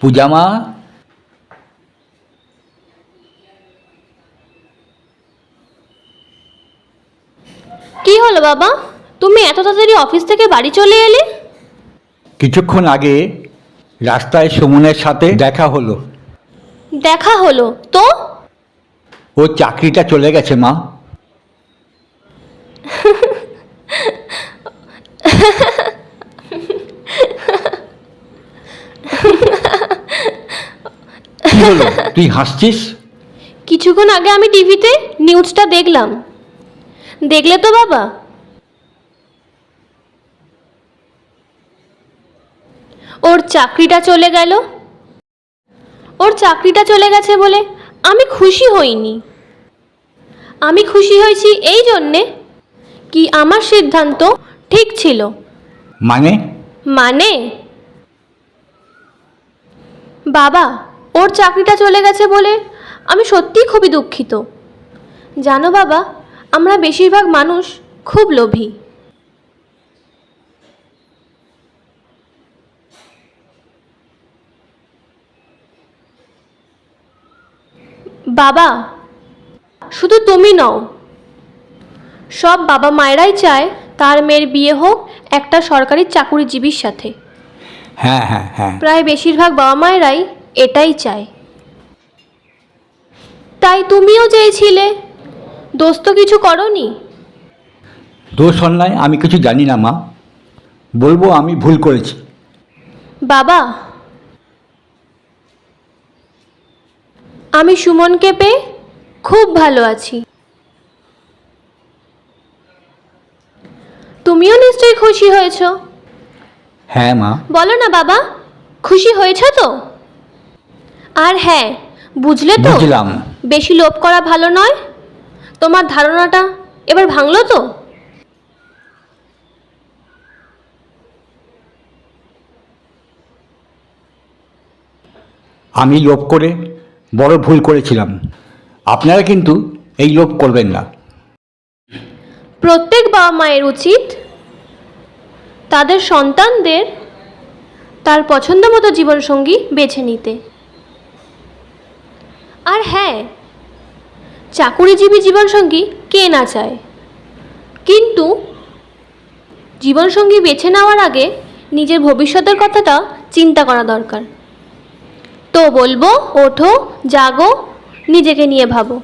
পূজামা কি হলো বাবা? তুমি এত তাড়াতাড়ি অফিস থেকে বাড়ি চলে এলে? কিছুক্ষণ আগে রাস্তায় সুমনের সাথে দেখা হলো। দেখা হলো। তো? ও চাকরিটা চলে গেছে মা কি হলো তুই হাসছিস? কিছুক্ষণ আগে আমি টিভিতে নিউজটা দেখলাম। দেখলে তো বাবা? ওর চাকরিটা চলে গেল। ওর চাকরিটা চলে গেছে বলে আমি খুশি হইনি। আমি খুশি হয়েছি এই জন্যে কি আমার সিদ্ধান্ত ঠিক ছিল। মানে? মানে? বাবা ওর চাকরিটা চলে গেছে বলে আমি সত্যিই খুবই দুঃখিত। জানো বাবা আমরা বেশিরভাগ মানুষ খুব লোভী। বাবা শুধু তুমি নও। সব বাবা মায়েরাই চায় তার মেয়ের বিয়ে হোক একটা সরকারি চাকুরিজীবীর সাথে। হ্যাঁ হ্যাঁ হ্যাঁ। প্রায় বেশিরভাগ বাবা মায়েরাই এটাই চায় তাই তুমিও চেয়েছিলে দোস্ত কিছু করনি? দোষ অন্যায় আমি কিছু জানি না মা। বলব আমি ভুল করেছি। বাবা আমি সুমনকে পেয়ে খুব ভালো আছি। তুমিও নিশ্চয়ই খুশি হয়েছ? হ্যাঁ মা। বলো না বাবা খুশি হয়েছ তো? আর হ্যাঁ বুঝলে তো? বুঝলাম। বেশি লোভ করা ভালো নয়? তোমার ধারণাটা এবার ভাঙলো তো? আমি লোভ করে বড় ভুল করেছিলাম। আপনারা কিন্তু এই লোভ করবেন না। প্রত্যেক বাবা মায়ের উচিত তাদের সন্তানদের তার পছন্দ মতো জীবনসঙ্গী বেছে নিতে। আর হ্যাঁ চাকুরিজীবী জীবনসঙ্গী কে না চায়? কিন্তু জীবনসঙ্গী বেছে নেওয়ার আগে নিজের ভবিষ্যতের কথাটা চিন্তা করা দরকার। তো বলব, ওঠো, জাগো, নিজেকে নিয়ে ভাবো।